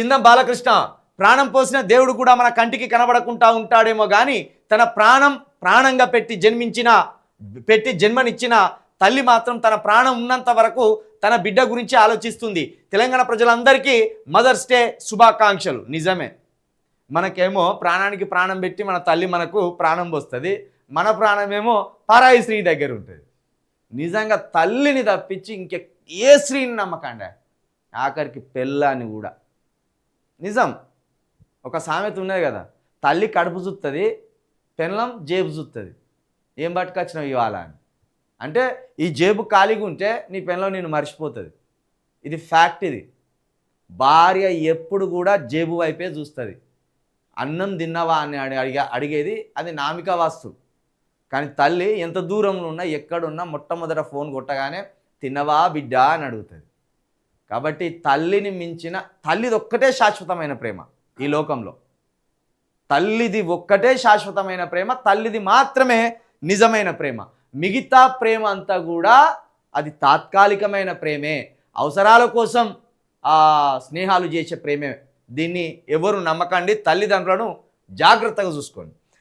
చిందం బాలకృష్ణ ప్రాణం పోసిన దేవుడు కూడా మన కంటికి కనబడకుండా ఉంటాడేమో కానీ తన ప్రాణం ప్రాణంగా పెట్టి జన్మించిన పెట్టి జన్మనిచ్చిన తల్లి మాత్రం తన ప్రాణం ఉన్నంత వరకు తన బిడ్డ గురించి ఆలోచిస్తుంది. తెలంగాణ ప్రజలందరికీ మదర్స్ డే శుభాకాంక్షలు. నిజమే. మనకేమో ప్రాణానికి ప్రాణం పెట్టి మన తల్లి మనకు ప్రాణం పోస్తుంది. మన ప్రాణమేమో పరాయి స్త్రీ దగ్గర ఉంటుంది. నిజంగా తల్లిని తప్పించి ఇంకే ఏ స్త్రీని నమ్మకండి? ఆఖరికి పెళ్ళాన్ని కూడా. నిజం. ఒక సామెత ఉన్నది కదా తల్లి కడుపు చూస్తుంది పెన్లం జేబు చూస్తుంది ఏం పట్టుకొచ్చినావు ఇవాళ అని. అంటే ఈ జేబు ఖాళీగా ఉంటే నీ పెన్లో నేను మర్చిపోతుంది. ఇది ఫ్యాక్ట్ ఇది. భార్య ఎప్పుడు కూడా జేబు వైపే చూస్తుంది అన్నం తిన్నావా అని అడిగే అడిగా అడిగేది అది నామిక వాస్తు. కానీ తల్లి ఎంత దూరంలో ఉన్నా ఎక్కడున్నా మొట్టమొదట ఫోన్ కొట్టగానే తిన్నవా బిడ్డా అని అడుగుతుంది. కాబట్టి తల్లిని మించిన తల్లిది ఒక్కటే శాశ్వతమైన ప్రేమ ఈ లోకంలో. తల్లిది ఒక్కటే శాశ్వతమైన ప్రేమ తల్లిది మాత్రమే నిజమైన ప్రేమ. మిగతా ప్రేమ అంతా కూడా అది తాత్కాలికమైన ప్రేమే. అవసరాల కోసం ఆ స్నేహాలు చేసే ప్రేమే. దీన్ని ఎవరు నమ్మకండి తల్లిదండ్రులను జాగ్రత్తగా చూసుకోండి.